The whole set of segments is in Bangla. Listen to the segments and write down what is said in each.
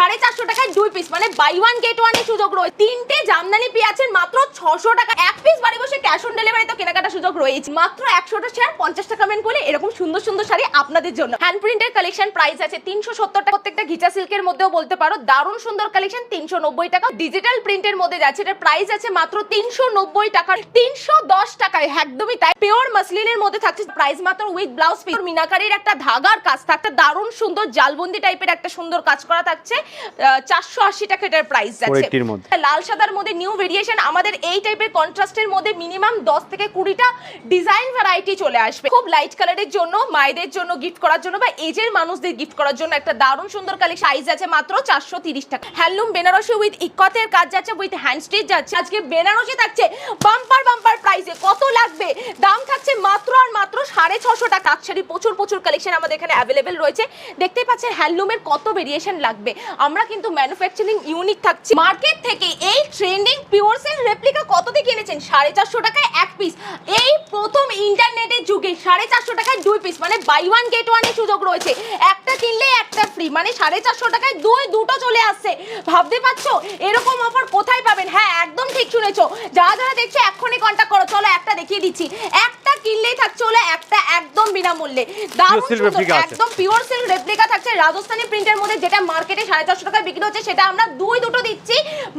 সাড়ে চারশো টাকায় দুই পিস মানে বাই ওয়ান গেট ওয়ানের সুযোগ রয়েছে। তিনটে জামদানি পেঁয়াজের মাত্র ছশো টাকা। এক পিস বাড়ি বসে ক্যাশ অন ডেলিভারি তো কেনাকাটা সুযোগ রয়েছে। মাত্র একশোটা শেয়ার পঞ্চাশ টাকা মেন করলে এরকম সুন্দর সুন্দর শাড়ি আপনাদের জন্য। হ্যান্ড প্রিন্টের কালেকশন প্রাইস আছে তিনশো সত্তর টাকা। প্রত্যেকটা ঘিচা সিল্কের মধ্যেও বলতে পারো, দারুণ সুন্দর কালেকশন তিনশো নব্বই টাকা। ডিজিটাল প্রিন্টের মধ্যে যাচ্ছে এটার প্রাইস আছে মাত্র তিনশো নব্বই টাকা। তিনশো দশ টাকায়, একদমই তাই। পিওর মাসলিনের মধ্যে থাকছে প্রাইস মাত্র উইথ ব্লাউজ পিস মিনাকারির একটা ধাগার কাজ থাকছে, দারুণ সুন্দর জালবন্দি টাইপের একটা সুন্দর কাজ করা থাকছে। চারশো আশি টাকা এটার প্রাইস যাচ্ছে। 480 এর মধ্যে। লাল সাদার মধ্যে নিউ ভেরিয়েশন আমাদের এই টাইপের কন্ট্রাস্টের মধ্যে মিনিমাম দশ থেকে কুড়িটা ডিজাইন ভ্যারাইটি চলে আসবে। খুব লাইট কালারের জন্য মায়েদের জন্য গিফট করার জন্য বা এজের মানুষদের গিফট করার জন্য একটা দারুণ সুন্দর কালেকশন সাইজ আছে মাত্র চারশো তিরিশ টাকা। হ্যান্ডলুম বেনারসি উইথ ইকতের কাজ যাচ্ছে উইথ হ্যান্ড স্টিচ যাচ্ছে। আজকে বেনারসি থাকছে বাম্পার বাম্পার প্রাইসে কত লাগবে? দাম থাকছে মাত্র আর মাত্র সাড়ে ছশো টাকা। আকসারি প্রচুর প্রচুর কালেকশন আমাদের এখানে অ্যাভেলেবেল রয়েছে। দেখতেই পাচ্ছেন হ্যান্ডলুমের কত ভেরিয়েশন লাগবে। আমরা কিন্তু ম্যানুফ্যাকচারিং ইউনিক থাকছি। মার্কেট থেকে এই ট্রেন্ডিং পিওর সেল রেপ্লিকা কত দিয়ে কিনেছেন? সাড়ে চারশো টাকায় এক পিস এই প্রথম ইন্টারনেটের যুগে সাড়ে চারশো টাকায় দুই পিস মানে বাই ওয়ান গেট ওয়ানের সুযোগ রয়েছে। একটা কিনলে একটা ফ্রি মানে সাড়ে চারশো টাকায় দুই দুটো চলে আসছে। ভাবতে পারছ? এরকম অফার কোথায় পাবেন? হ্যাঁ একদম ঠিক শুনেছো। যারা যারা দেখছ এক্ষুনি কন্ট্যাক্ট করো। চলো একটা দেখিয়ে দিচ্ছি। একটা কিনলেই থাকছে চলে একটা একদম বিনামূল্যে। দারুণ একদম পিওর সিল্ক রেপ্লিকা থাকছে রাজস্থানি প্রিন্টের মধ্যে যেটা মার্কেটে সাড়ে চারশো টাকায় বিক্রি হচ্ছে, সেটা আমরা দুই দুটো দিচ্ছি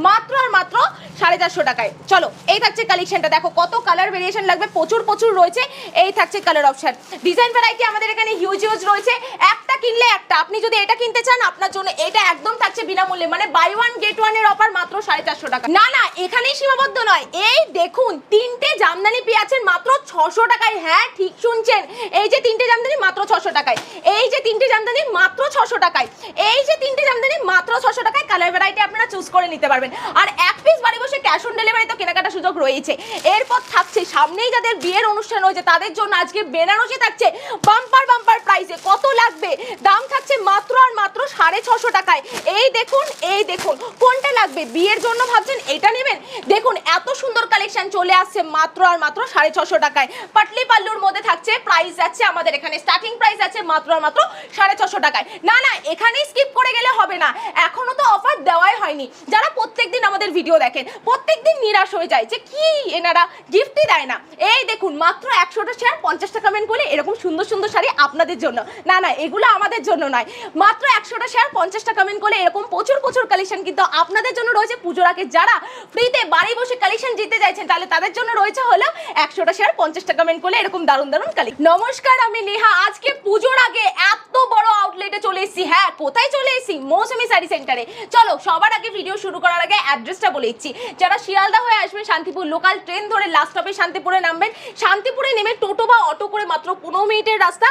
মাত্র আর মাত্র সাড়ে চারশো টাকায়। চলো, এই থাকছে কালেকশনটা দেখো কত কালার ভেরিয়েশন লাগবে, প্রচুর প্রচুর রয়েছে। এই থাকছে কালার অপশন ডিজাইন ভ্যারাইটি আমাদের এখানে হিউজ হিউজ রয়েছে। একটা কিনলে একটা। আপনি যদি এটা কিনতে চান, আপনার জন্য এটা একদম থাকছে বিনামূল্যে। মানে বাই ওয়ান গেট ওয়ানের অফার মাত্র সাড়ে চারশো টাকা। না না, এখানেই সীমাবদ্ধ নয়। এই দেখুন, তিনটে জামদানি পেঁয়াজের মাত্র ছশো টাকায়। হ্যাঁ ঠিক শুনছেন। এই যে তিনটে জামদানি মাত্র ছশো টাকায়। এই যে তিনটে জামদানি মাত্র ছশো টাকায়। এই যে তিনটে জামদানি মাত্র ছশো টাকায় কালার ভ্যারাইটি আপনারা চুজ করে নিতে পারবেন। আর এক পিস বাড়ি বসে ক্যাশ অন ডেলিভারি তো কেনাকাটা সুযোগ রয়েছে এরপর থাকছে, সামনেই যাদের বিয়ের অনুষ্ঠান রয়েছে তাদের জন্য আজকে বেনারসি থাকছে। বাম্পার বাম্পার প্রাইসে কত লাগবে? দাম থাকছে মাত্র আর মাত্র সাড়ে ছশো টাকায়। এই দেখুন এই দেখুন, কোনটা লাগবে? বিয়ের জন্য ভাবছেন, এটা নেবেন? দেখুন, এত সুন্দর কালেকশন চলে আসছে মাত্র আর মাত্র সাড়ে ছশো টাকায়। পাটলি পাল্লুর মধ্যে থাকছে প্রাইস আছে আমাদের এখানে। স্টার্টিং প্রাইস আছে মাত্র আর মাত্র সাড়ে ছশো টাকায়। না না, এখানেই স্কিপ করে গেলে হবে না। এখনও তো অফার দেওয়াই হয়নি। যারা প্রত্যেকদিন আমাদের ভিডিও দেখেন, প্রত্যেকদিন নিরাশ হয়ে যায় যে কি এনারা গিফটই দেয় না। এই দেখুন, মাত্র একশোটা শেয়ার পঞ্চাশ টাকা মেন করলে এরকম সুন্দর সুন্দর শাড়ি আপনাদের জন্য। না না, এগুলো আমাদের জন্য নয়। মাত্র একশোটা শেয়ার পঞ্চাশ টাকা মেন করলে এরকম প্রচুর প্রচুর কালেকশন কিন্তু আপনাদের জন্য রয়েছে পুজোর আগে। যারা ফ্রিতে বাড়ি বসে কালেকশন জিতে চাইছেন, তাহলে তাদের জন্য রয়েছে হলো একশোটা শেয়ার পঞ্চাশ টাকা মেন করলে এরকম দারুণ দারুণ কালেকশন নমস্কার, আমি নেহা। আজকে পুজোর আগে এত বড় আউটলেটে চলে এসেছি। হ্যাঁ কোথায় চলে এসেছি? মৌসুমি শাড়ি সেন্টারে। চলো, সবার আগে ভিডিও শুরু করার আগে অ্যাড্রেসটা বলে দিচ্ছি। যারা শিয়ালদা হয়ে আসবেন, শান্তিপুর লোকাল ট্রেন ধরে লাস্ট স্টপে শান্তিপুরে নামবেন। শান্তিপুরে নেমে টোটো বা অটো করে মাত্র পনেরো মিনিটের রাস্তা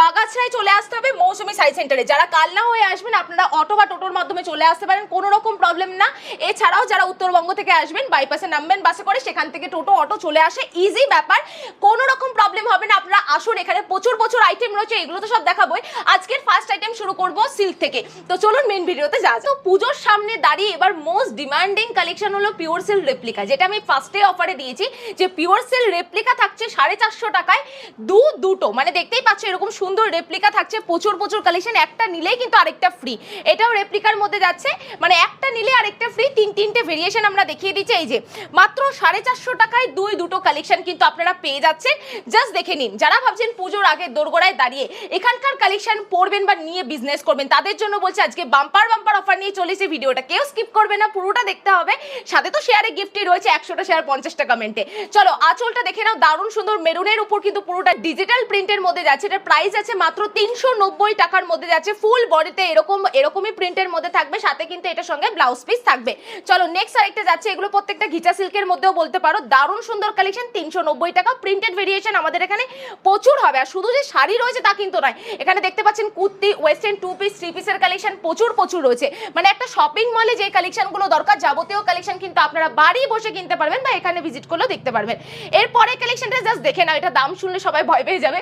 বাগাছড়ায় চলে আসতে হবে মৌসুমি শাড়ি সেন্টারে। যারা কালনা হয়ে আসবেন, আপনারা অটো বা টোটোর মাধ্যমে চলে আসতে পারেন, কোনো রকম প্রবলেম না। এছাড়াও যারা উত্তরবঙ্গ থেকে আসবেন বাইপাসে নামবেন বাসে করে, সেখান থেকে টোটো, অটো চলে আসে। ইজি ব্যাপার। কোনো রকম প্রবলেম হবে না। আপনারা আসুন, এখানে প্রচুর প্রচুর আইটেম রয়েছে, এগুলো তো সব দেখাবোই। আজকের ফার্স্ট আইটেম শুরু করব সিল্ক থেকে। তো চলুন মেন ভিডিওতে যা তো পুজোর সামনে দাঁড়িয়ে এবার মোস্ট ডিমান্ডিং কালেকশন হলো পিওর সিল্ক রেপ্লিকা যেটা আমি ফার্স্টে অফারে দিয়েছি যে পিওর সিল্ক রেপ্লিকা থাকছে সাড়ে চারশো টাকায়। দু, দুটো মানে দেখতেই পাচ্ছ এরকম সুন্দর রেপ্লিকা থাকছে, প্রচুর প্রচুর কালেকশন একটা নিলেই কিন্তু আরেকটা ফ্রি এটাও রেপ্লিকার মধ্যে যাচ্ছে মানে একটা নিলে আরেকটা ফ্রি তিন, তিনটে ভেরিয়েশন আমরা দেখিয়ে দিচ্ছি। এই যে, মাত্র সাড়ে চারশো টাকায় দুই, দুটো কালেকশন কিন্তু আপনারা পেয়ে যাচ্ছেন। জাস্ট দেখে নিন, যারা ভাবছেন পুজোর আগে দোরগোড়ায় দাঁড়িয়ে এখানকার কালেকশন পড়বেন বা নিয়ে বিজনেস করবেন, তাদের জন্য বলছে আজকে বাম্পার বাম্পার অফার নিয়ে চলেছে ভিডিওটা। কেউ স্কিপ করবে না, পুরোটা দেখতে হবে। সাথে তো শেয়ারে গিফটই রয়েছে, একশোটা শেয়ার পঞ্চাশ টাকা মেন্টে চলো, আঁচলটা দেখে নাও, দারুণ সুন্দর মেরুনের উপর কিন্তু পুরোটা ডিজিটাল প্রিন্টের মধ্যে যাচ্ছে। এটার প্রাইস আছে মাত্র তিনশো নব্বই টাকার মধ্যে যাচ্ছে। ফুল বডিতে এরকম, এরকমই প্রিন্টের মধ্যে থাকবে, সাথে কিন্তু এটার সঙ্গে ব্লাউজ পিস থাকবে। চলো নেক্সট আরেকটা যাচ্ছে, এগুলো প্রত্যেকটা ঘিচা সিল্কের মধ্যেও বলতে পারো। দারুণ সুন্দর কালেকশন তিনশো নব্বই টাকা। প্রিন্টেড ভেরিয়েশন আমাদের এখানে প্রচুর হবে। আর শুধু যে শাড়ি রয়েছে তা কিন্তু নয়। এখানে দেখতে পাচ্ছেন kurti western two piece three পিসের কালেকশন প্রচুর প্রচুর রয়েছে। মানে একটা শপিং মলে যে কালেকশনগুলো দরকার, যাবতীয় কালেকশন কিন্তু আপনারা বাড়ি বসে কিনতে পারবেন বা এখানে ভিজিট করলেও দেখতে পারবেন। এরপরে কালেকশনটা জাস্ট দেখে নাও, এটা দাম শুনলে সবাই ভয় পেয়ে যাবে।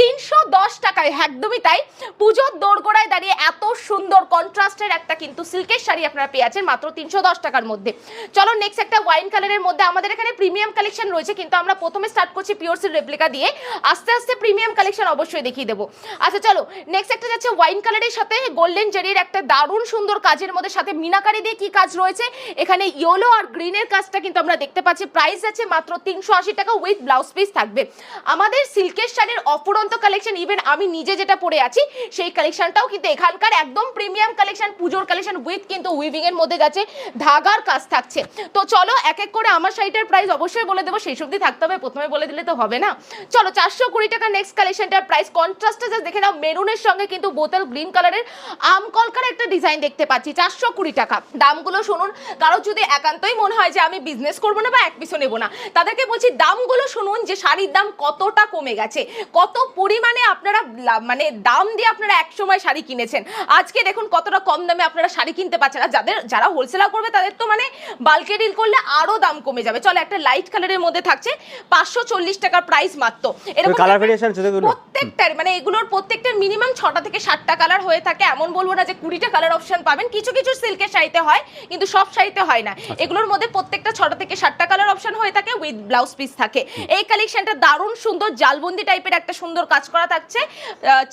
তিনশো দশ টাকায়, একদমই তাই, পুজোর দোরগোড়ায় দাঁড়িয়ে এত সুন্দর কন্ট্রাস্টের একটা কিন্তু সিল্কের শাড়ি আপনারা পেয়ে আছেন মাত্র তিনশো দশ টাকার মধ্যে। চলো নেক্সট একটা ওয়াইন কালারের মধ্যে আমাদের এখানে প্রিমিয়াম কালেকশন রয়েছে, কিন্তু আমরা প্রথমে স্টার্ট করছি পিওর সিল রেপ্লিকা দিয়ে। আস্তে আস্তে প্রিমিয়াম কালেকশন অবশ্যই দেখিয়ে দেবো। আচ্ছা চলো নেক্সট একটা যাচ্ছে ওয়াইন কালারের সাথে গোল্ডেন জেরির একটা দারুণ সুন্দর কাজের মধ্যে সাথে মিনাকারি দিয়ে কি কাজ রয়েছে? এখানে ইয়েলো আর গ্রিনের কাজটা কিন্তু আমরা দেখতে পাচ্ছি। প্রাইস আছে মাত্র তিনশো আশি টাকা উইথ ব্লাউজ পিস থাকবে। আমাদের সিল্কের শাড়ির অফুরন্ত কালেকশন ইভেন আমি নিজে যেটা পরে আছি, সেই কালেকশনটাও কিন্তু এখানকার একদম প্রিমিয়াম কালেকশন পুজোর কালেকশন উইথ কিন্তু উইভিং এর মধ্যে যাচ্ছে, ধাগার কাজ থাকছে। তো চলো এক এক করে আমার শাড়িটার প্রাইস অবশ্যই বলে দেবো, সেই সবদি থাকতে হবে, প্রথমে বলে দিলে তো হবে না। চলো চারশো কুড়ি টাকা নেক্সট কালেকশনটার প্রাইস কন্ট্রাস্টটা জাস্ট দেখে নাও, মেরুনের সঙ্গে কিন্তু বোতল গ্রিন কালারের আম কলকার একটা ডিজাইন দেখতে পাচ্ছি চারশো কুড়ি টাকা। দামগুলো শুনুন কারও যদি একান্তই মনে হয় যে আমি বিজনেস করব না বা এক পিছু নেব না তাদেরকে বলছি দামগুলো শুনুন যে শাড়ির দাম কতটা কমে গেছে কত পরিমাণে আপনারা মানে দাম দিয়ে আপনারা এক সময় শাড়ি কিনেছেন। আজকে দেখুন কতটা কম দামে আপনারা শাড়ি কিনতে পারছেন আর যাদের যারা হোলসেলার করবে তাদের তো মানে বাল্কে ডিল করলে আরও দাম কমে যাবে। চলো একটা লাইট কালারের মধ্যে থাকছে পাঁচশো চল্লিশ টাকার প্রাইস মাত্র। এরকম প্রত্যেকটার মানে এগুলোর প্রত্যেকটার মিনিমাম ছটা থেকে সাতটা কালার হয়ে থাকে। এমন বলব না যে কুড়িটা কালার অপশন পাবেন। কিছু কিছু সিল্কের শাড়িতে হয় কিন্তু সব শাড়িতে হয় না। এগুলোর মধ্যে প্রত্যেকটা ছটা থেকে সাতটা কালার অপশন হয়ে থাকে উইথ ব্লাউজ পিস থাকে। এই কালেকশনটা দারুণ সুন্দর জালবন্দি টাইপের একটা সুন্দর কাজ করা থাকছে।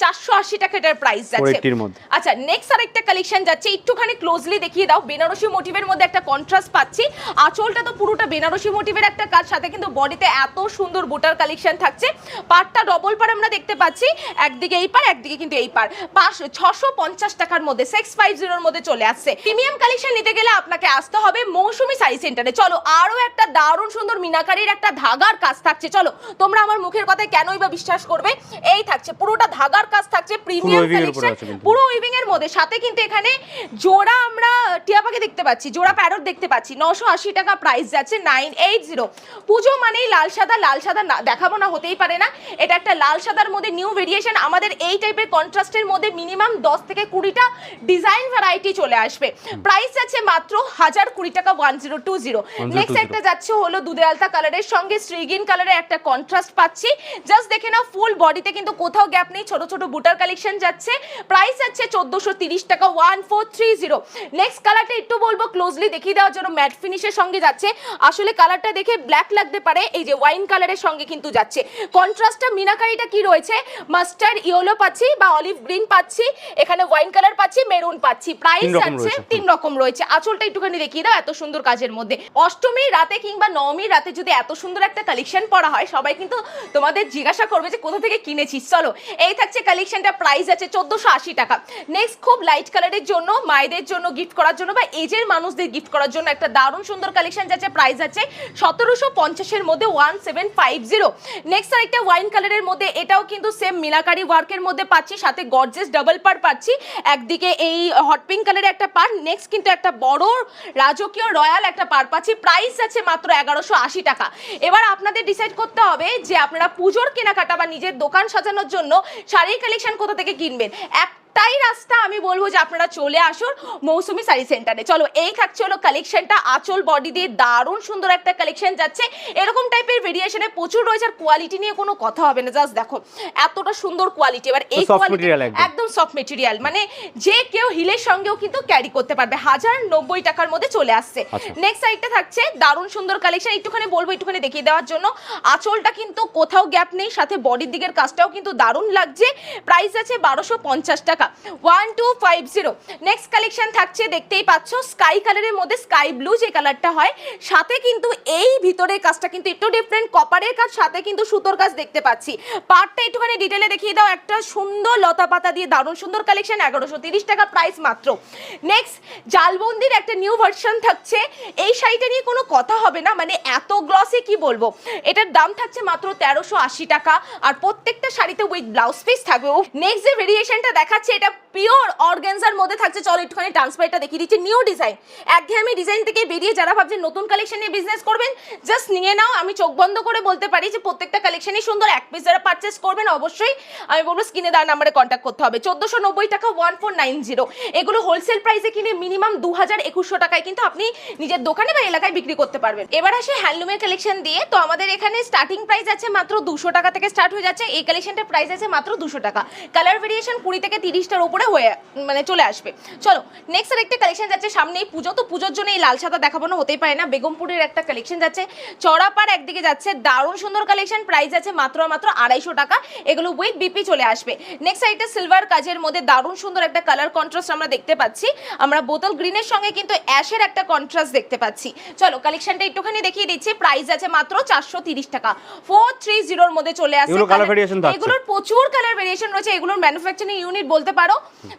চারশো আশি টাকা এটার প্রাইস যাচ্ছে। 480 এর মধ্যে। আচ্ছা নেক্সট আরেকটা কালেকশন যাচ্ছে একটুখানি ক্লোজলি দেখিয়ে দাও। বেনারসি মোটিভের মধ্যে একটা কন্ট্রাস্ট পাচ্ছি। আঁচলটা তো পুরোটা বেনারসি মোটিভের একটা কাজ সাথে কিন্তু বডিতে এত সুন্দর বুটার কালেকশন থাকছে। পাটটা ডবল পার আমরা দেখতে পাচ্ছি। একদিকে এই পার একদিকে কিন্তু এই পার পাঁচ ছশো পঞ্চাশ টাকার মধ্যে। সিক্স ফাইভ জিরোর মধ্যে চলে আসছে। প্রিমিয়াম কালেকশন নিতে গেলে আপনাকে আসতে হবে মৌসুমি শাড়ি সেন্টারে। চলো আরও একটা দারুণ সুন্দর মিনাকারির একটা ধাগার কাজ থাকছে। চলো তোমরা আমার মুখের কথায় কেনই বা বিশ্বাস করবে? এই থাকছে পুরোটা ধাগার কাজ থাকছে প্রিমিয়াম কালেকশন পুরো উইভিং এর মধ্যে। সাথে কিন্তু এখানে জোড়া আমরা টিয়া পাখি দেখতে পাচ্ছি জোড়া প্যারট দেখতে পাচ্ছি। নশো আশি টাকা প্রাইস যাচ্ছে নাইন এইট জিরো পুজো মানেই লাল সাদা লাল সাদা দেখাবো না হতেই পারে না। এটা একটা লাল সাদার মধ্যে নিউ ভেরিয়েশন আমাদের এই টাইপের কন্ট্রাস্টের মধ্যে মিনিমাম দশ থেকে কুড়িটা ডিজাইন ভ্যারাইটি চলে আসবে। প্রাইস যাচ্ছে মাত্র হাজার কুড়ি টাকা one zero two zero next একটা যাচ্ছে হলো দুধে আলতা কালারের সঙ্গে শ্রীগিন কালারের একটা কন্ট্রাস্ট পাচ্ছি। জাস্ট দেখে নাও ফুল বডিতে কিন্তু কোথাও গ্যাপ নেই ছোট ছোট বুটার কালেকশন যাচ্ছে। প্রাইস যাচ্ছে চোদ্দোশো তিরিশ টাকা one four three zero next কালারটা একটু বলব ক্লোজলি দেখিয়ে দেওয়ার জন্য ম্যাট ফিনিশের সঙ্গে যাচ্ছে। আসলে কালারটা দেখে ব্ল্যাক লাগতে পারে এই যে ওয়াইন কালারের সঙ্গে কিন্তু যাচ্ছে। কন্ট্রাস্টটা মিনাকারিটা কি রয়েছে? মাস্টার্ড ইয়েলো পাচ্ছি বা অলিভ গ্রিন পাচ্ছি এখানে ওয়াইন কালার পাচ্ছি মেরুন পাচ্ছি প্রাইস রয়েছে। তিন রকম রয়েছে। আঁচলটা একটুখানি দেখিয়ে দাও এত সুন্দর কাজের মধ্যে। অষ্টমীর রাতে কিংবা নবমীর রাতে যদি এত সুন্দর একটা কালেকশন পড়া হয় সবাই কিন্তু তোমাদের জিজ্ঞাসা করবে যে কোথা থেকে কিনেছিস? চলো এই থাকছে কালেকশনটা প্রাইস আছে চোদ্দোশো আশি টাকা। নেক্সট খুব লাইট কালারের জন্য মায়েদের জন্য গিফট করার জন্য বা এজের মানুষদের গিফট করার জন্য একটা দারুণ সুন্দর কালেকশন যাচ্ছে প্রাইস আছে সতেরোশো পঞ্চাশের মধ্যে one seven five zero next আরেকটা ওয়াইন কালারের মধ্যে এটাও কিন্তু সেম মিনাকারি ওয়ার্কের মধ্যে পাচ্ছি সাথে গর্জেস ডাবল পার পাচ্ছি। একদিকে এই হট পিঙ্ক কালারের একটা পার নেক্সট কিন্তু একটা বড় রাজকীয় রয়্যাল একটা পার পাচ্ছি। প্রাইস আছে মাত্র এগারোশো আশি টাকা। এবার আপনাদের ডিসাইড করতে হবে যে আপনারা পুজোর কেনাকাটা বা নিজের দোকান সাজানোর জন্য শাড়ির কালেকশন কোথা থেকে কিনবেন। একটাই রাস্তা আমি বলব যে আপনারা চলে আসুন মৌসুমি শাড়ি সেন্টারে চলো, এই থাকছে হলো কালেকশনটা আঁচল বডি দিয়ে দারুণ সুন্দর একটা কালেকশন যাচ্ছে। এরকম টাইপের ভেরিয়েশনে প্রচুর রয়েছে আর কোয়ালিটি নিয়ে কোনো কথা হবে না। জাস্ট দেখো এতটা সুন্দর কোয়ালিটি এবার এই কোয়ালিটি একদম। সফট মেটেরিয়াল মানে যে কেউ হিলের সঙ্গেও কিন্তু ক্যারি করতে পারবে। হাজার নব্বই টাকার মধ্যে চলে আসছে। আচ্ছা। নেক্সট সাইডটা থাকছে দারুণ সুন্দর কালেকশন একটুখানি বলব একটুখানি দেখিয়ে দেওয়ার জন্য। আঁচলটা কিন্তু কোথাও গ্যাপ নেই সাথে বডির দিকের কাজটাও কিন্তু দারুণ লাগছে। প্রাইস আছে বারোশো পঞ্চাশ টাকা। One two five zero next collection থাকছে দেখতেই পাচ্ছ স্কাই কালারের মধ্যে স্কাই ব্লু যে কালারটা হয় সাথে কিন্তু এই ভিতরের কাজটা কিন্তু একটু ডিফারেন্ট কপারের কাজ, সাথে কিন্তু সুতোর কাজ দেখতে পাচ্ছি। পার্টটা একটুখানি ডিটেলে দেখিয়ে দাও, একটা সুন্দর লতা পাতা দিয়ে দারুণ সুন্দর কালেকশন এগারোশো তিরিশ টাকা প্রাইস মাত্র। নেক্সট জালবন্দির একটা নিউ ভার্সন থাকছে। এই শাড়িটা নিয়ে কোনো কথা হবে না মানে এত গ্লসে কি বলব? এটার দাম থাকছে মাত্র তেরোশো আশি টাকা, আর প্রত্যেকটা শাড়িতে উইথ ব্লাউজ পিস থাকবে। নেক্সট যে ভেরিয়েশনটা দেখাচ্ছে, এটা পিওর অর্গানজার মধ্যে থাকছে। চলো একটুখানি ট্রান্সফারটা দেখিয়ে দিচ্ছি নিউ ডিজাইন একঘেয়ে আমি ডিজাইন থেকে বেরিয়ে যারা ভাবছেন নতুন কালেকশন নিয়ে বিজনেস করবেন জাস্ট নিয়ে নাও, আমি চোখ বন্ধ করে বলতে পারি যে প্রত্যেকটা কালেকশনই সুন্দর। এক পিস যারা পারচেস করবেন অবশ্যই, আমি বলব স্ক্রিনে দেওয়ার নাম্বারে কন্ট্যাক্ট করতে হবে। চোদ্দোশো নব্বই টাকা ওয়ান ফোর নাইন জিরো এগুলো হোলসেল প্রাইসে কিনে মিনিমাম দু হাজার একুশশো টাকায় কিন্তু আপনি নিজের দোকানে বা এলাকায় বিক্রি করতে পারবেন। এবার আসে হ্যান্ডলুমের কালেকশন দিয়ে। তো আমাদের এখানে স্টার্টিং প্রাইস আছে মাত্র দুশো টাকা থেকে স্টার্ট হয়ে যাচ্ছে। এই কালেকশনটার প্রাইস আছে মাত্র দুশো টাকা। কালার ভেরিয়েশন কুড়ি থেকে তিরিশটার উপরে হয়ে মানে চলে আসবে। চলো নেক্সট আর একটা কালেকশন যাচ্ছে সামনেই পুজো। তো পুজোর জন্য এই লাল সাদা দেখাবো না, হতেই পারে না। বেগমপুরের একটা কালেকশন যাচ্ছে। চড়াপাড় একদিকে যাচ্ছে। দারুণ সুন্দর কালেকশন প্রাইস আছে মাত্র মাত্র আড়াইশো টাকা। এগুলো উইথ বিপি চলে আসবে। নেক্সট সাইডে সিলভার কাজের মধ্যে দারুণ সুন্দর একটা কালার কন্ট্রাস্ট আমরা দেখতে পাচ্ছি। আমরা বোতল গ্রিনের সঙ্গে কিন্তু অ্যাশের একটা কন্ট্রাস্ট দেখতে পাচ্ছি। চলো কালেকশনটা একটুখানি দেখিয়ে দিচ্ছি। প্রাইস আছে মাত্র চারশো তিরিশ টাকা। ফোর থ্রি জিরোর মধ্যে চলে আসছে? এগুলোর প্রচুর কালার ভেরিয়েশন রয়েছে। এগুলোর ম্যানুফ্যাকচারিং ইউনিট বলতে পারো।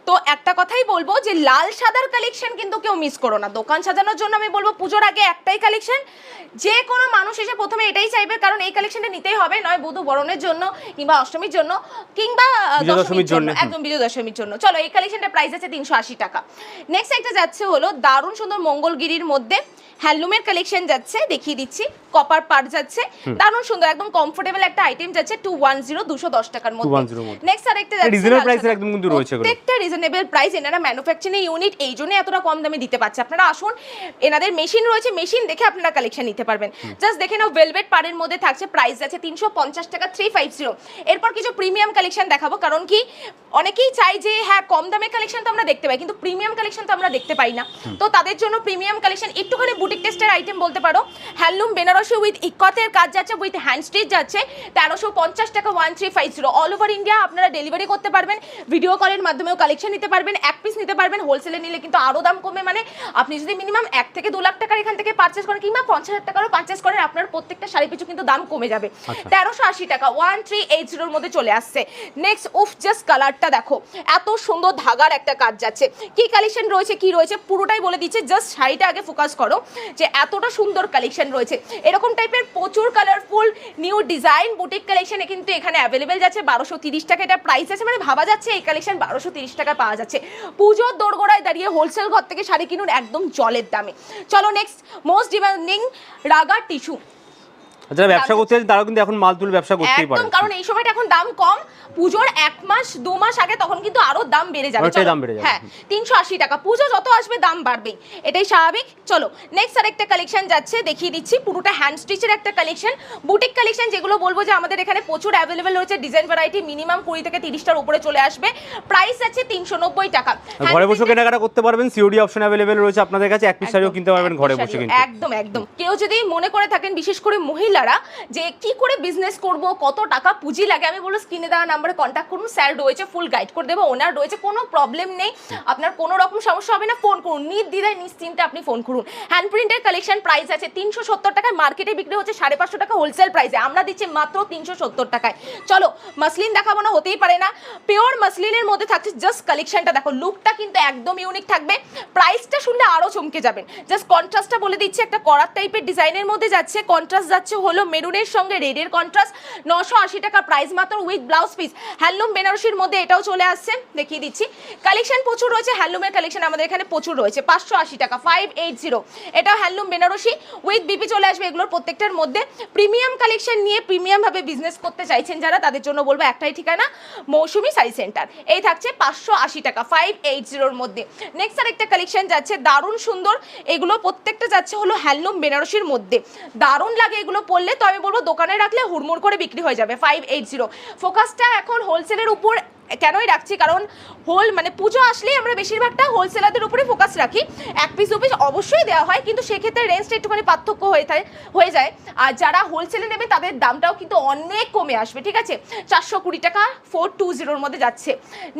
তো একটা কথাই বলব যে লাল সাদার কালেকশন কিন্তু কেউ মিস করো না। দোকান সাজানোর জন্য আমি বলব পুজোর আগে একটাই কালেকশন যে কোনো মানুষ এসে প্রথমে এটাই চাইবে কারণ এই কালেকশনটা নিতেই হবে নয় বধূ বরণের জন্য কিংবা অষ্টমীর জন্য কিংবা দশমীর জন্য একদম বিজয় দশমীর জন্য। চলো এই কালেকশনটা প্রাইস আছে তিনশো আশি টাকা। নেক্সট একটা যাচ্ছে হলো দারুণ সুন্দর মঙ্গলগিরির মধ্যে হ্যান্ডলুমের কালেকশন যাচ্ছে দেখিয়ে দিচ্ছি। কপার পার যাচ্ছে। দারুণ সুন্দর একদম কমফোর্টেবল একটা আইটেম যাচ্ছে টু ওয়ান জিরো দুশো দশ টাকার মধ্যে। 210। নেক্সট আরেকটা যাচ্ছে। একদম কিন্তু রয়েছে প্রত্যেকটা রিজনেবল প্রাইস এনারা ম্যানুফ্যাকচারিং ইউনিট এই জন্য এতটা কম দামে দিতে পারছে। আপনারা আসুন এনাদের মেশিন রয়েছে মেশিন দেখে আপনারা কালেকশন নিতে পারবেন। জাস্ট দেখে নাও ভেলভেট পাড়ের মধ্যে থাকছে প্রাইস আছে তিনশো পঞ্চাশ টাকা থ্রি ফাইভ জিরো এরপর কিছু প্রিমিয়াম কালেকশন দেখাবো কারণ কি অনেকেই চাই যে হ্যাঁ কম দামের কালেকশন তো আমরা দেখতে পাই কিন্তু প্রিমিয়াম কালেকশন তো আমরা দেখতে পাই না। তো তাদের জন্য প্রিমিয়াম কালেকশন একটুখানি বুটিক টেস্টের আইটেম বলতে পারো। হ্যান্ডলুম বেনারসি উইথ ইকতের কাজ যাচ্ছে উইথ হ্যান্ড স্টিচ যাচ্ছে তেরোশো পঞ্চাশ টাকা one three five zero all over India আপনারা ডেলিভারি করতে পারবেন ভিডিও কলের মাধ্যমেও কালেকশন নিতে পারবেন এক পিস নিতে পারবেন হোলসেলে নিলে কিন্তু আরও দাম কমে। মানে আপনি যদি মিনিমাম এক থেকে দু লাখ টাকার এখান থেকে পারচেস করেন কিংবা পঞ্চাশ হাজার টাকারও পারচেস করেন আপনার প্রত্যেকটা শাড়ি পিছু কিন্তু দাম কমে যাবে। তেরোশো আশি টাকা ওয়ান থ্রি এইট জিরোর মধ্যে চলে আসছে। নেক্সট উফ জাস্ট কালারটা দেখো। এত সুন্দর ধাগার একটা কাজ যাচ্ছে। কি কালেকশন রয়েছে কি রয়েছে পুরোটাই বলে দিচ্ছে। জাস্ট শাড়িটা আগে ফোকাস করো যে এতটা সুন্দর কালেকশন রয়েছে। এরকম টাইপের প্রচুর কালারফুল নিউ ডিজাইন বুটিক কালেকশনে কিন্তু এখানে অ্যাভেলেবেল যাচ্ছে বারোশো তিরিশ টাকা। এটা প্রাইস আছে মানে ভাবা যাচ্ছে এই কালেকশন বারোশো তিরিশ টাকা পাওয়া যাচ্ছে। পুজোর দোরগোড়ায় দাঁড়িয়ে হোলসেল ঘর থেকে শাড়ি কিনুন একদম জলের দামে। চলো নেক্সট মোস্ট ডিমান্ডিং রাগা টিস্যু যারা ব্যবসা করতে চান তারাও কিন্তু এখন মাল তুলে ব্যবসা করতেই পারে। একদম কারণ এই সময়টা এখন দাম কম পুজোর এক মাস দু মাস আগে তখন কিন্তু আরও দাম বেড়ে যাবে অনেকটাই চলো। দাম বেড়ে যাবে। হ্যাঁ তিনশো আশি টাকা। পুজো যত আসবে দাম বাড়বেই এটাই স্বাভাবিক। চলো নেক্সট আরেকটা কালেকশন যাচ্ছে দেখিয়ে দিচ্ছি। পুরোটা হ্যান্ড স্টিচের একটা কালেকশন বুটিক কালেকশন যেগুলো বলব যে আমাদের এখানে প্রচুর অ্যাভেলেবেল রয়েছে। ডিজাইন ভ্যারাইটি মিনিমাম কুড়ি থেকে তিরিশটার উপরে চলে আসবে। প্রাইস আছে তিনশো নব্বই টাকা। আর ঘরে বসে কেনাকাটা করতে পারবেন সিওডি অপশন অ্যাভেলেবেল রয়েছে আপনাদের কাছে এক পিস শাড়িও কিনতে পারবেন ঘরে বসে কিন্তু। একদম একদম। কেউ যদি মনে করে থাকেন বিশেষ করে মহিলারা যে কি করে বিজনেস করব কত টাকা পুঁজি লাগে আমি বলব স্ক্রিনে দেওয়া নাম্বারে কন্ট্যাক্ট করুন স্যার রয়েছে ফুল গাইড করে দেবো ওনার রয়েছে কোনো প্রবলেম নেই। আপনার কোনো রকম সমস্যা হবে না ফোন করুন। নির্দ্বিধায় নিশ্চিন্তে আপনি ফোন করুন। হ্যান্ড প্রিন্টের কালেকশন প্রাইস আছে তিনশো সত্তর টাকায় মার্কেটে বিক্রি হচ্ছে সাড়ে পাঁচশো টাকা হোলসেল প্রাইসে আমরা দিচ্ছি মাত্র তিনশো সত্তর টাকায়। চলো মাসলিন দেখাবো না হতেই পারে না। পিওর মাসলিনের মধ্যে থাকছে জাস্ট কালেকশনটা দেখো লুকটা কিন্তু একদম ইউনিক থাকবে। প্রাইসটা শুনলে আরও চমকে যাবেন। জাস্ট কন্ট্রাস্টটা বলে দিচ্ছি, একটা করার টাইপের ডিজাইনের মধ্যে যাচ্ছে। কন্ট্রাস্ট যাচ্ছে হলো মেরুনের সঙ্গে রেডের কন্ট্রাস্ট নশো আশি টাকা প্রাইস মাত্র উইথ ব্লাউজ পিস হ্যান্ডলুম বেনারসির মধ্যে এটাও চলে আসছে, দেখিয়ে দিচ্ছি। কালেকশন প্রচুর রয়েছে হ্যান্ডলুমের কালেকশন আমাদের এখানে প্রচুর রয়েছে, পাঁচশো আশি টাকা ফাইভ এইট জিরো এটাও হ্যান্ডলুম বেনারসি উইথ বিপি চলে আসবে এগুলোর প্রত্যেকটার মধ্যে। প্রিমিয়াম কালেকশন নিয়ে প্রিমিয়াম ভাবে বিজনেস করতে চাইছেন যারা, তাদের জন্য বলব একটাই ঠিকানা, মৌসুমি শাড়ি সেন্টার এই থাকছে পাঁচশো আশি টাকা ফাইভ এইট জিরোর মধ্যে। নেক্সট আরেকটা কালেকশন যাচ্ছে, দারুণ সুন্দর। এগুলো প্রত্যেকটা যাচ্ছে হলো হ্যান্ডলুম বেনারসির মধ্যে। দারুণ লাগে এগুলো পড়লে তো আমি বলব দোকানে রাখলে হুড়মুড় করে বিক্রি হয়ে যাবে ফাইভ এইট জিরো ফোকাসটা এখন হোলসেলের উপর কেনই রাখছি? কারণ হোল মানে পুজো আসলেই আমরা বেশিরভাগটা হোলসেলারদের উপরে ফোকাস রাখি। এক পিস দু পিস অবশ্যই দেওয়া হয় কিন্তু সেক্ষেত্রে রেঞ্জটা একটুখানি পার্থক্য হয়ে থাকে হয়ে যায়। আর যারা হোলসেলে নেবে তাদের দামটাও কিন্তু অনেক কমে আসবে ঠিক আছে? চারশো কুড়ি টাকা ফোর টু জিরোর মধ্যে যাচ্ছে।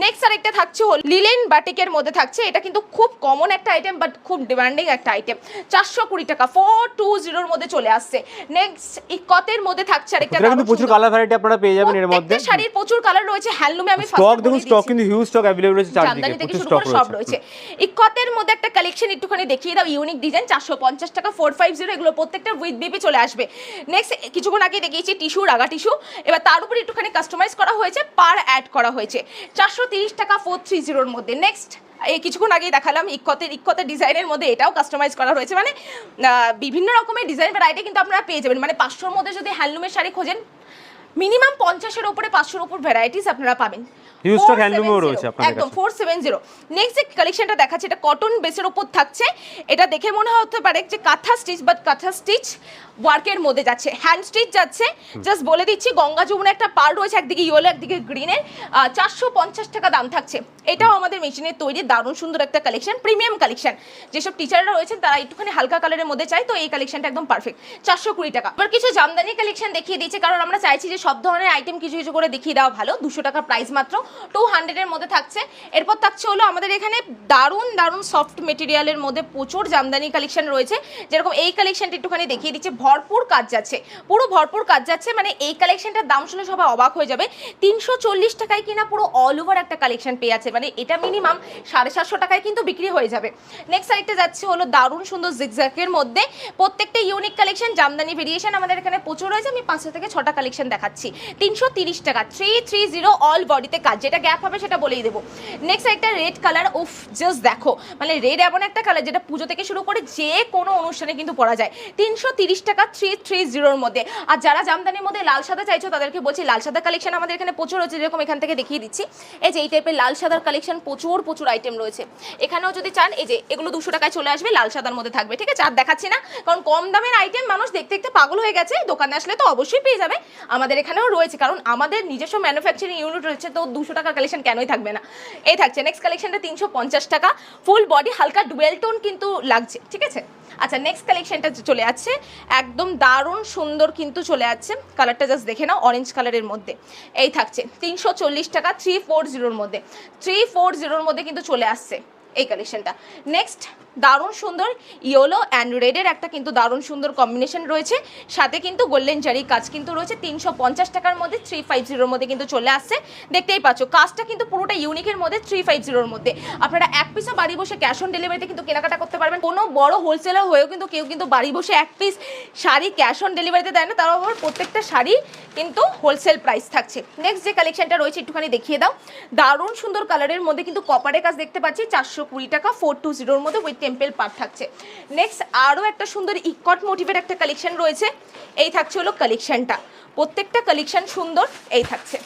নেক্সট আরেকটা থাকছে হল লিলেন বাটিকের মধ্যে থাকছে। এটা কিন্তু খুব কমন একটা আইটেম বাট খুব ডিমান্ডিং একটা আইটেম চারশো কুড়ি টাকা ফোর টু জিরোর মধ্যে চলে আসছে। নেক্সট ইকতের মধ্যে থাকছে আরেকটা প্রচুর কালার ভ্যারাইটি আপনারা পেয়ে যাবেন এর মধ্যে। শাড়ির প্রচুর কালার রয়েছে। হ্যান্ডলুমে আমি স্টক দেখুন স্টক কিন্তু হিউজ স্টক অ্যাভেলেবল রয়েছে চারদিকে প্রচুর স্টক রয়েছে। ইকতের মধ্যে একটা কালেকশন একটুখানি দেখিয়ে দাও ইউনিক ডিজাইন চারশো পঞ্চাশ টাকা ফোর ফাইভ জিরো এগুলো প্রত্যেকটা উইথ বিপি চলে আসবে। নেক্সট কিছুক্ষণ আগে দেখিয়েছি টিস্যু রাগা টিস্যু এবার তার উপর একটুখানি কাস্টমাইজ করা হয়েছে পার অ্যাড করা হয়েছে। চারশো তিরিশ টাকা ফোর থ্রি জিরোর মধ্যে। নেক্সট এই কিছুক্ষণ আগেই দেখালাম ইকতের ইকতের ডিজাইনের মধ্যে এটাও কাস্টমাইজ করা রয়েছে মানে বিভিন্ন রকমের ডিজাইন ভ্যারাইটি কিন্তু আপনারা পেয়ে যাবেন। মানে পাঁচশোর মধ্যে যদি হ্যান্ডলুমের শাড়ি খোঁজেন মিনিমাম পঞ্চাশের ওপরে পাঁচশোর ওপর ভ্যারাইটিস আপনারা পাবেন। Huge stock 470 রয়েছে আপনাদের কাছে। ফোর সেভেন নেক্সট যে কালেকশনটা দেখাচ্ছে এটা কটন বেসের ওপর থাকছে। এটা দেখে মনে হতে পারে যে কাঁথা স্টিচ বাট কাঁথা স্টিচ ওয়ার্কের মধ্যে যাচ্ছে। হ্যান্ড স্টিচ যাচ্ছে। জাস্ট বলে দিচ্ছি গঙ্গা যমুনা একটা পার রয়েছে একদিকে ইয়েলো একদিকে গ্রিনের চারশো পঞ্চাশ টাকা দাম থাকছে। এটাও আমাদের মেশিনের তৈরি দারুণ সুন্দর একটা কালেকশন প্রিমিয়াম কালেকশন যেসব টিচাররা রয়েছেন তারা একটুখানি হালকা কালারের মধ্যে চাই তো এই কালেকশনটা একদম পারফেক্ট চারশো কুড়ি টাকা। কিছু জামদানি কালেকশন দেখিয়ে দিয়েছি কারণ আমরা চাইছি যে সব ধরনের আইটেম কিছু কিছু করে দেখিয়ে দেওয়া ভালো। দুশো টাকা প্রাইস মাত্র। টু হান্ড্রেডের মধ্যে থাকছে। এরপর থাকছে হলো আমাদের এখানে দারুণ দারুণ সফট মেটেরিয়ালের মধ্যে প্রচুর জামদানি কালেকশন রয়েছে। যেরকম এই কালেকশনটা একটুখানি দেখিয়ে দিচ্ছে। ভরপুর কাজ যাচ্ছে। পুরো ভরপুর কাজ যাচ্ছে। মানে এই কালেকশনটার দাম শুনে সবাই অবাক হয়ে যাবে। তিনশো চল্লিশ টাকায় কিনা পুরো অল ওভার একটা কালেকশন পেয়ে আছে মানে এটা মিনিমাম সাড়ে সাতশো টাকায় কিন্তু বিক্রি হয়ে যাবে। নেক্সট সাইডটা যাচ্ছে হলো দারুণ সুন্দর জিগজ্যাকের মধ্যে। প্রত্যেকটা ইউনিক কালেকশন জামদানি ভেরিয়েশন আমাদের এখানে প্রচুর রয়েছে। আমি পাঁচটা থেকে ছটা কালেকশন দেখাচ্ছি। তিনশো টাকা। থ্রি থ্রি জিরো অল বডিতে কাজ। যেটা গ্যাপ হবে সেটা বলেই দেবো। নেক্সট একটা রেড কালার উফ জাস্ট দেখো। মানে রেড এমন একটা কালার যেটা পুজো থেকে শুরু করে যে কোনো অনুষ্ঠানে কিন্তু পরা যায়। তিনশো টাকা থ্রি থ্রি জিরোর মধ্যে। আর যারা জামদানির মধ্যে লাল সাদা চাইছো, তাদেরকে বলছি, লাল সাদা কালেকশন আমাদের এখানে প্রচুর রয়েছে। যেরকম এখান থেকে দেখিয়ে দিচ্ছি। এই যে এই টাইপের লাল সাদার কালেকশন প্রচুর প্রচুর আইটেম রয়েছে। এখানেও যদি চান, এই যে এগুলো দুশো টাকায় চলে আসবে, লাল সাদার মধ্যে থাকবে। ঠিক আছে? আর দেখাচ্ছি না, কারণ কম দামের আইটেম মানুষ দেখতে দেখতে পাগল হয়ে গেছে। দোকানে আসলে তো অবশ্যই পেয়ে যাবে। আমাদের এখানেও রয়েছে, কারণ আমাদের নিজস্ব ম্যানুফ্যাকচারিং ইউনিট রয়েছে, তো দুশো টাকার কালেকশন কেনই থাকবে না? এই থাকছে নেক্সট কালেকশনটা তিনশো পঞ্চাশ টাকা ফুল বডি হালকা ডুয়েল টোন কিন্তু লাগছে, ঠিক আছে? আচ্ছা নেক্সট কালেকশনটা চলে যাচ্ছে একদম দারুণ সুন্দর কিন্তু চলে যাচ্ছে কালারটা জাস্ট দেখে নাও অরেঞ্জ কালারের মধ্যে। এই থাকছে, তিনশো চল্লিশ টাকা থ্রি ফোর জিরোর মধ্যে থ্রি ফোর জিরোর মধ্যে কিন্তু চলে আসছে এই কালেকশনটা নেক্সট দারুণ সুন্দর ইয়েলো অ্যান্ড রেডের একটা কিন্তু দারুণ সুন্দর কম্বিনেশন রয়েছে। সাথে কিন্তু গোল্ডেন জারি কাজ কিন্তু রয়েছে। তিনশো পঞ্চাশ টাকার মধ্যে থ্রি ফাইভ জিরোর মধ্যে কিন্তু চলে আসছে। দেখতেই পাচ্ছ, কাজটা কিন্তু পুরোটা ইউনিকের মধ্যে থ্রি ফাইভ জিরোর মধ্যে। আপনারা এক পিসও বাড়ি বসে ক্যাশ অন ডেলিভারিতে কিন্তু কেনাকাটা করতে পারবেন। কোনো বড় হোলসেলার হয়েও কিন্তু কেউ কিন্তু বাড়ি বসে এক পিস শাড়ি ক্যাশ অন ডেলিভারিতে দেয় না। তার আবার প্রত্যেকটা শাড়ি কিন্তু হোলসেল প্রাইস থাকছে। নেক্সট যে কালেকশনটা রয়েছে, একটুখানি দেখিয়ে দাও। দারুণ সুন্দর কালারের মধ্যে কিন্তু কপারের কাজ দেখতে পাচ্ছি। চারশো কুড়ি টাকা ফোর টু জিরোর মধ্যে উইথ টেম্পেল পার্ট থাকছে। নেক্সট আরও একটা সুন্দর ইকট মোটিভের একটা কালেকশন রয়েছে। এই থাকছে হলো কালেকশনটা প্রত্যেকটা কালেকশন সুন্দর এই থাকছে।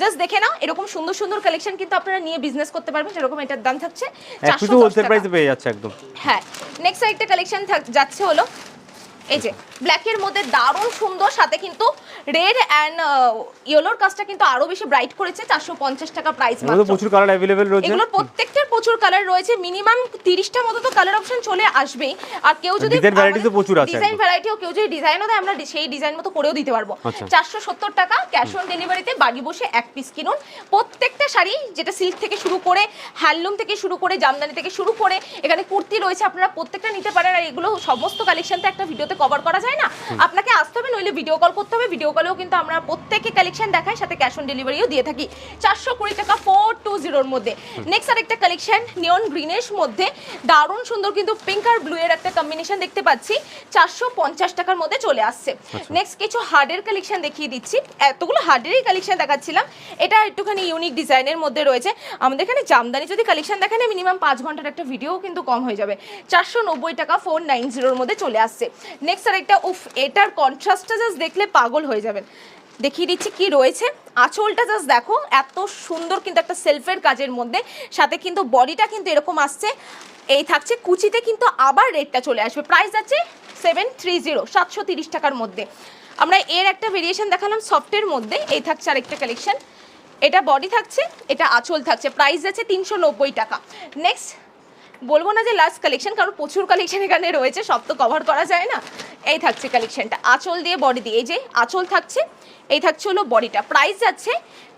জাস্ট দেখে নাও এরকম সুন্দর সুন্দর কালেকশন কিন্তু আপনারা নিয়ে বিজনেস করতে পারবেন যেরকম এটার দাম থাকছে এক চারশো পেয়ে যাচ্ছে একদম। হ্যাঁ নেক্সট আরেকটা কালেকশন যাচ্ছে হলো এই যে ব্ল্যাকের মধ্যে দারুণ সুন্দর সাথে কিন্তু রেড অ্যান্ড ইয়েলোর কাজটা কিন্তু আরও বেশি ব্রাইট করেছে চারশো পঞ্চাশ টাকা প্রাইস প্রচুর কালার অ্যাভেলেবেল রয়েছে। এগুলোর প্রত্যেকটার প্রচুর কালার রয়েছে মিনিমাম তিরিশটা মতো তো কালার অপশন চলে আসবেই। আর কেউ যদি তো প্রচুর আছে ডিজাইন একদম। ভ্যারাইটিও কেউ যদি ডিজাইনও দেয় আমরা সেই ডিজাইন মতো করেও দিতে পারব। আচ্ছা। চারশো সত্তর টাকা ক্যাশ অন ডেলিভারিতে বাড়ি বসে এক পিস কিনুন। প্রত্যেকটা শাড়ি যেটা সিল্ক থেকে শুরু করে হ্যান্ডলুম থেকে শুরু করে জামদানি থেকে শুরু করে এখানে কুর্তি রয়েছে আপনারা প্রত্যেকটা নিতে পারেন। আর এগুলো সমস্ত কালেকশন তো একটা ভিডিওতে কভার করা যায় না? আপনাকে আসতে হবে নইলে ভিডিও কল করতে হবে। ভিডিও কলেও কিন্তু আমরা প্রত্যেকে কালেকশন দেখাই সাথে ক্যাশ অন ডেলিভারিও দিয়ে থাকি। চারশো কুড়ি টাকা ফোর টু জিরোর মধ্যে। নেক্সট আরেকটা কালেকশন নিয়ন গ্রিনের মধ্যে। দারুণ সুন্দর কিন্তু পিঙ্ক আর ব্লু এর একটা কম্বিনেশন দেখতে পাচ্ছি। চারশো পঞ্চাশ টাকার মধ্যে চলে আসছে। নেক্সট কিছু হার্ডের কালেকশন দেখিয়ে দিচ্ছি। এতগুলো হার্ডেরই কালেকশন দেখাচ্ছিলাম। এটা একটুখানি ইউনিক ডিজাইনের মধ্যে রয়েছে। আমাদের এখানে জামদানি যদি কালেকশন দেখেন মিনিমাম পাঁচ ঘণ্টার একটা ভিডিও কিন্তু কম হয়ে যাবে। চারশো নব্বই টাকা ফোর নাইন জিরোর মধ্যে চলে আসছে। নেক্সট আরেকটা উফ, এটার কন্ট্রাস্টটা জাস্ট দেখলে পাগল হয়ে যাবেন। দেখিয়ে দিচ্ছি কি রয়েছে। আঁচলটা জাস্ট দেখো, এত সুন্দর কিন্তু একটা সেলফের কাজের মধ্যে। সাথে কিন্তু বডিটা কিন্তু এরকম আসছে। এই থাকছে কুচিতে কিন্তু আবার রেটটা চলে আসবে। প্রাইস আছে সেভেন থ্রি জিরো সাতশো তিরিশ টাকার মধ্যে। আমরা এর একটা ভেরিয়েশন দেখালাম সফটের মধ্যে। এই থাকছে আরেকটা কালেকশন এটা বডি থাকছে, এটা আঁচল থাকছে। প্রাইস আছে তিনশো নব্বই টাকা। নেক্সট বলব না যে লাস্ট কালেকশন কারণ প্রচুর কালেকশন এখানে রয়েছে, সব তো কভার করা যায় না। এই থাকছে কালেকশনটা আঁচল দিয়ে বডি দিয়ে, এই যে আঁচল থাকছে এই থাকছে হলো বডিটা। প্রাইস যাচ্ছে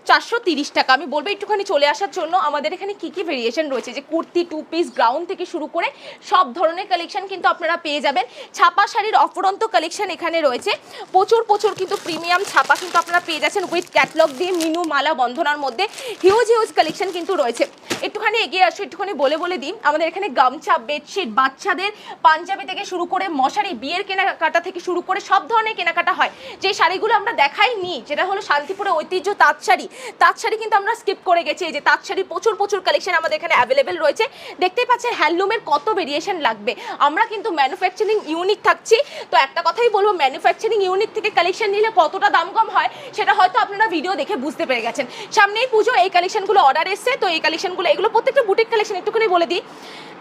চারশো তিরিশ টাকা। আমি বলব একটুখানি চলে আসার জন্য আমাদের এখানে কি কি ভেরিয়েশন রয়েছে? যে কুর্তি টু পিস গ্রাউন্ড থেকে শুরু করে সব ধরনের কালেকশন কিন্তু আপনারা পেয়ে যাবেন। ছাপা শাড়ির অফুরন্ত কালেকশন এখানে রয়েছে। প্রচুর প্রচুর কিন্তু প্রিমিয়াম ছাপা কিন্তু আপনারা পেয়ে যাচ্ছেন উইথ ক্যাটলগ দিয়ে মিনু, মালা, বন্ধনার মধ্যে। হিউজ হিউজ কালেকশন কিন্তু রয়েছে। একটুখানি এগিয়ে আসো, একটুখানি বলে বলে দিই। আমাদের এখানে গামছা বেডশিট বাচ্চাদের পাঞ্জাবি থেকে শুরু করে মশারি, বিয়ের কেনাকাটা থেকে শুরু করে সব ধরনের কেনাকাটা হয়। যে শাড়িগুলো আমরা দেখাই নি যেটা হলো শান্তিপুরে ঐতিহ্য তাঁত শাড়ি তাঁত শাড়ি কিন্তু আমরা স্কিপ করে গেছি, এই যে তাঁত শাড়ি প্রচুর প্রচুর কালেকশন আমাদের এখানে অ্যাভেলেবেল রয়েছে। দেখতেই পাচ্ছেন হ্যান্ডলুমের কত ভেরিয়েশন লাগবে। আমরা কিন্তু ম্যানুফ্যাকচারিং ইউনিট থাকছি। তো একটা কথাই বলব ম্যানুফ্যাকচারিং ইউনিট থেকে কালেকশন নিলে কতটা দাম কম হয়, সেটা হয়তো আপনারা ভিডিও দেখে বুঝতে পেরে গেছেন। সামনেই পুজো, এই কালেকশনগুলো অর্ডার এসছে, তো এই কালেকশনগুলো এগুলো প্রত্যেকটা বুটিক কালেকশন একটুখানি বলে দিই।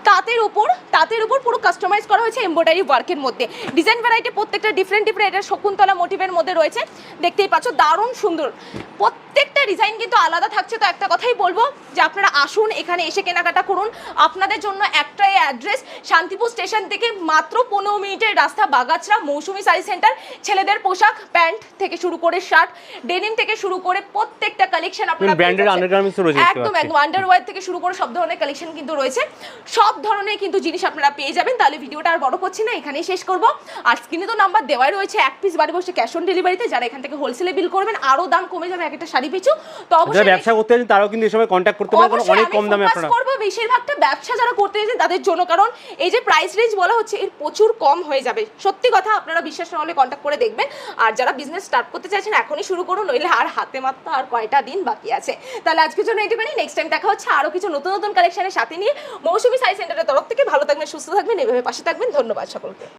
তাঁতের উপর তাঁতের উপর পুরো কাস্টমাইজ করা হয়েছে এমব্রয়ডারি ওয়ার্কের মধ্যে। ডিজাইন ভ্যারাইটি প্রত্যেকটা ডিফারেন্ট ডিফারেন্ট এটা শকুন্তলা মোটিভের মধ্যে রয়েছে। দেখতেই পাচ্ছ দারুণ সুন্দর। প্রত্যেকটা ডিজাইন কিন্তু আলাদা থাকছে। তো একটা কথাই বলব যে আপনারা আসুন এখানে এসে কেনাকাটা করুন। আপনাদের জন্য একটাই অ্যাড্রেস শান্তিপুর স্টেশন থেকে মাত্র পনেরো মিনিটের রাস্তা বাগাছড়া মৌসুমি শাড়ি সেন্টার ছেলেদের পোশাক প্যান্ট থেকে শুরু করে শার্ট ডেনিম থেকে শুরু করে প্রত্যেকটা কালেকশন আপনারা ব্র্যান্ডেড। রয়েছে একদম পাচ্ছি। একদম। আন্ডারওয়্যার থেকে শুরু করে সব ধরনের কালেকশন কিন্তু রয়েছে। সব ধরনের কিন্তু জিনিস আপনারা পেয়ে যাবেন। তাহলে ভিডিওটা আর বড় করছি না এখানেই শেষ করব। আর স্ক্রিনে তো নাম্বার দেওয়াই রয়েছে এক পিস বাড়ি বসে ক্যাশ অন ডেলিভারিতে যারা এখান থেকে হোলসেলে বিল করবেন আরও দাম কমে যাবে একটা শাড়ি পিছু। তো অবশ্যই ব্যবসা করতে চান তারাও কিন্তু এই সময় কন্ট্যাক্ট করতে পারেন অনেক কম দামে আপনারা। করব বেশিরভাগটা ব্যবসা যারা করতে চাইছেন তাদের জন্য কারণ এই যে প্রাইস রেঞ্জ বলা হচ্ছে এর প্রচুর কম হয়ে যাবে। সত্যি কথা আপনারা বিশ্বাস না হলে কন্ট্যাক্ট করে দেখবেন। আর যারা বিজনেস স্টার্ট করতে চাইছেন এখনই শুরু করুন নইলে আর হাতে মাত্র আর কয়টা দিন বাকি আছে। তাহলে আজকের জন্য এইটুকুনি নেক্সট টাইম দেখা হচ্ছে আরও কিছু নতুন নতুন কালেকশনের সাথে নিয়ে। মৌসুমী সাই সেন্টারের তরফ থেকে ভালো থাকবেন সুস্থ থাকবেন এভাবে পাশে থাকবেন। ধন্যবাদ সকলকে।